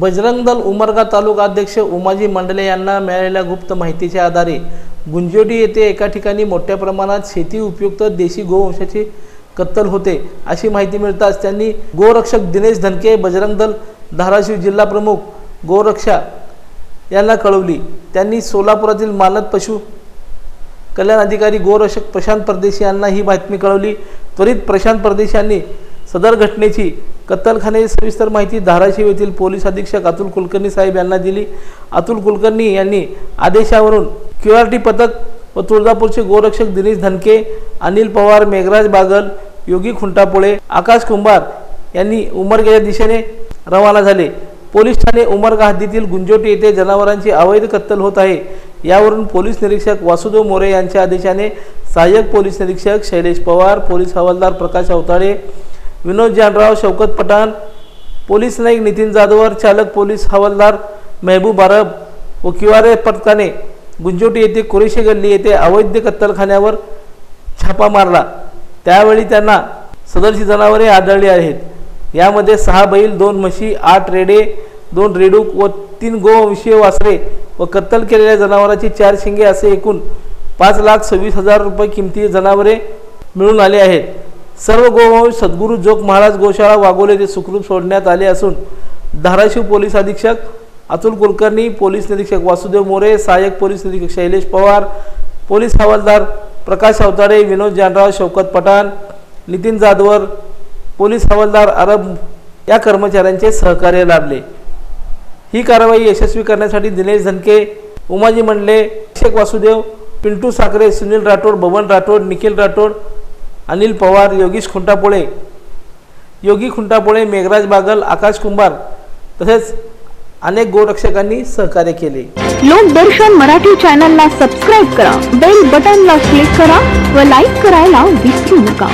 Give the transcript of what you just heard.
बजरंग दल उमरगा तालुका अध्यक्ष उमाजी मंडले यांना मिळालेल्या गुप्त माहितीच्या आधारे गुंजोडी येथे एका ठिकाणी मोठ्या प्रमाणात शेती उपयुक्त देशी गोवंशाची कत्तल होते अशी माहिती मिळताच त्यांनी गोरक्षक दिनेश धनके बजरंग दल धाराशिव जिल्हा प्रमुख गोरक्षा यांना कळवली. त्यांनी सोलापुरातील मानद पशु कल्याण अधिकारी गोरक्षक प्रशांत परदेशी यांना ही बातमी कळवली. त्वरित प्रशांत परदेशी यांनी सदर घटनेची कत्तलखान्याची सविस्तर माहिती धाराशिव येथील पोलीस अधीक्षक अतुल कुलकर्णी साहेब यांना दिली. अतुल कुलकर्णी यांनी आदेशावरून क्यू आर टी पथक व तुळजापूरचे गोरक्षक दिनेश धनके अनिल पवार मेघराज बागल योगी खुंटापोळे आकाश कुंभार यांनी उमरगेच्या दिशेने रवाना झाले. पोलीस ठाणे उमरगाहद्दीतील गुंजोटी येथे जनावरांची अवैध कत्तल होत आहे. यावरून पोलीस निरीक्षक वासुदेव मोरे यांच्या आदेशाने सहाय्यक पोलीस निरीक्षक शैलेश पवार पोलीस हवालदार प्रकाश अवताळे विनोद जानराव शौकत पठाण पोलीस नाईक नितीन जाधवर चालक पोलीस हवालदार मेहबूब अरब व किवारे पथकाने गुंजोटी येथे कुरेशी गल्ली येथे अवैध कत्तलखान्यावर छापा मारला. त्यावेळी त्यांना सदरची जनावरे आढळली आहेत. यामध्ये सहा बैल दोन म्हशी आठ रेडे दोन रेडूक व तीन गोवंशीय वासरे व कत्तल केलेल्या जनावरांची चार शिंगे असे एकूण पाच लाख सव्वीस हजार रुपये किमती जनावरे मिळून आले आहेत. सर्व गोवंश सद्गुरू जोग महाराज गोशाळा वाघोले येथे सुखरूप सोडण्यात आले असून धाराशिव पोलीस अधीक्षक अतुल कुलकर्णी पोलीस निरीक्षक वासुदेव मोरे सहाय्यक पोलीस निरीक्षक शैलेश पवार पोलीस हवालदार प्रकाश अवताडे विनोद जानराव शौकत पठाण नितीन जाधवर पोलीस हवालदार अरब या कर्मचाऱ्यांचे सहकार्य लाभले. ही कारवाई यशस्वी करण्यासाठी दिनेश धनके उमाजी मंडले शेख वासुदेव पिंटू साखरे सुनील राठोड बबन राठोड निखिल राठोड अनिल पवार योगीश खुंटापोळे योगी खुंटापोळे मेघराज बागल आकाश कुंभार तसेच अनेक गोरक्षकांनी सहकार्य केले. लोकदर्शन मराठी चॅनलला सबस्क्राईब करा बेल बटनला क्लिक करा व लाईक करायला विसरू नका.